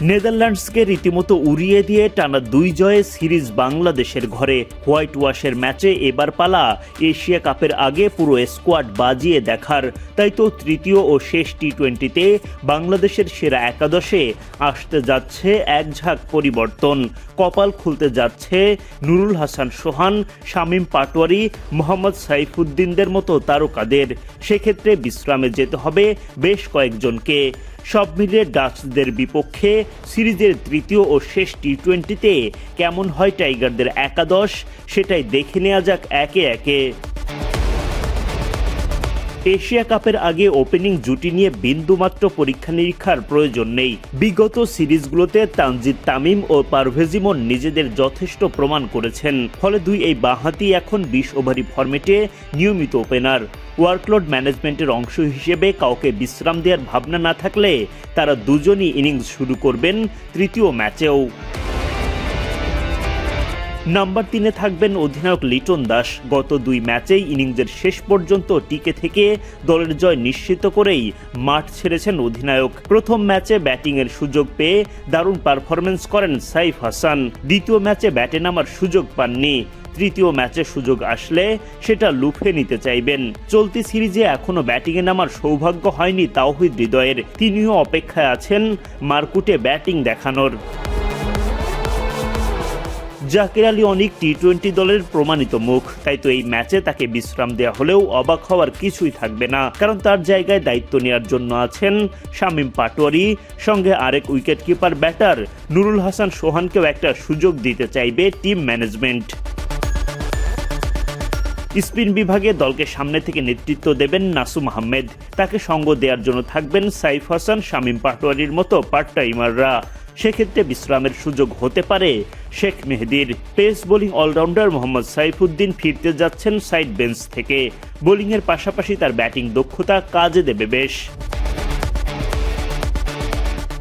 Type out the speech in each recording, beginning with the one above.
নেদারল্যান্ডসকে রীতিমতো উড়িয়ে দিয়ে টানা দুই জয়ে সিরিজ বাংলাদেশের ঘরে। হোয়াইট ওয়াশের ম্যাচে এবার পালা এশিয়া কাপের আগে পুরো স্কোয়াড বাজিয়ে দেখার। তাই তো তৃতীয় ও শেষ টি টোয়েন্টিতে বাংলাদেশের সেরা একাদশে আসতে যাচ্ছে এক ঝাঁক পরিবর্তন। কপাল খুলতে যাচ্ছে নুরুল হাসান সোহান, শামীম পাটোয়ারি, মোহাম্মদ সাইফুদ্দিনদের মতো তারকাদের। সেক্ষেত্রে বিশ্রামে যেতে হবে বেশ কয়েকজনকে। সব মিলে ডাচদের বিপক্ষে সিরিজের তৃতীয় ও শেষ টি টোয়েন্টিতে কেমন হয় টাইগারদের একাদশ, সেটাই দেখে নেওয়া যাক একে একে। এশিয়া কাপের আগে ওপেনিং জুটি নিয়ে বিন্দুমাত্র পরীক্ষা নিরীক্ষার প্রয়োজন নেই। বিগত সিরিজগুলোতে তানজিদ তামিম ও পারভেজিমন নিজেদের যথেষ্ট প্রমাণ করেছেন। ফলে দুই এই বাঁহাতি এখন বিশ ওভারি ফরম্যাটে নিয়মিত ওপেনার ওয়ার্কলোড ম্যানেজমেন্টের অংশ হিসেবে কাউকে বিশ্রাম দেওয়ার ভাবনা না থাকলে তারা দুজনই ইনিংস শুরু করবেন তৃতীয় ম্যাচেও। নাম্বার তিনে থাকবেন অধিনায়ক লিটন দাস। গত দুই ম্যাচেই ইনিংসের শেষ পর্যন্ত টিকে থেকে দলের জয় নিশ্চিত করেই মাঠ ছেড়েছেন অধিনায়ক। প্রথম ম্যাচে ব্যাটিংয়ের সুযোগ পেয়ে দারুণ পারফরমেন্স করেন সাইফ হাসান। দ্বিতীয় ম্যাচে ব্যাটে নামার সুযোগ পাননি। তৃতীয় ম্যাচে সুযোগ আসলে সেটা লুফে নিতে চাইবেন। চলতি সিরিজে এখনও ব্যাটিংয়ে নামার সৌভাগ্য হয়নি তাওহিদ হৃদয়ের। তিনিও অপেক্ষায় আছেন মারকুটে ব্যাটিং দেখানোর। জাকির আলী অনেক টি টোয়েন্টি দলের প্রমাণিত মুখ। তাই তো এই ম্যাচে তাকে বিশ্রাম দেওয়া হলেও অবাক হওয়ার কিছুই থাকবে না। কারণ তার জায়গায় দায়িত্ব নেওয়ার জন্য আছেন শামীম পাটোয়ারি, সঙ্গে আরেক wicket keeper batter Nurul Hasan সোহানকেও একটা সুযোগ দিতে চাইবে টিম ম্যানেজমেন্ট। স্পিন বিভাগে দলকে সামনে থেকে নেতৃত্ব দেবেন নাসুম আহমেদ। তাকে সঙ্গ দেওয়ার জন্য থাকবেন সাইফ হাসান, শামীম পাটোয়ারির মতো পার্ট টাইমাররা সেক্ষেত্রে বিশ্রামের সুযোগ হতে পারে। শেখ মেহেদির pace bowling allrounder Mohammad Saifuddin ফিরতে যাচ্ছেন সাইড বেঞ্চ থেকে। বোলিংয়ের পাশাপাশি তার ব্যাটিং দক্ষতা কাজে দেবে বেশ।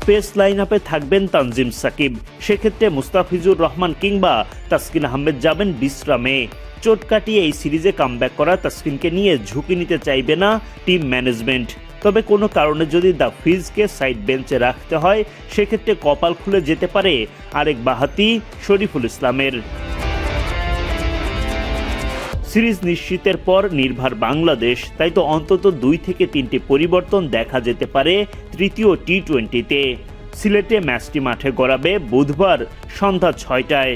পেস লাইন আপে থাকবেন তানজিম সাকিব। সেক্ষেত্রে মুস্তাফিজুর রহমান কিংবা তাসকিন আহমেদ যাবেন বিশ্রামে। চোট কাটিয়ে এই সিরিজে কামব্যাক করা তাসকিনকে নিয়ে ঝুঁকি নিতে চাইবে না টিম ম্যানেজমেন্ট। তবে কোনো কারণে যদি দ্য ফিজকে সাইড বেঞ্চে রাখতে হয়, সেক্ষেত্রে কপাল খুলে যেতে পারে আরেক বাহাতি শরীফুল ইসলামের। সিরিজ নিশ্চিতের পর নির্ভর বাংলাদেশ, তাই তো অন্তত দুই থেকে তিনটি পরিবর্তন দেখা যেতে পারে তৃতীয় টি টোয়েন্টিতে সিলেটে ম্যাচটি মাঠে গড়াবে বুধবার সন্ধ্যা ছয়টায়।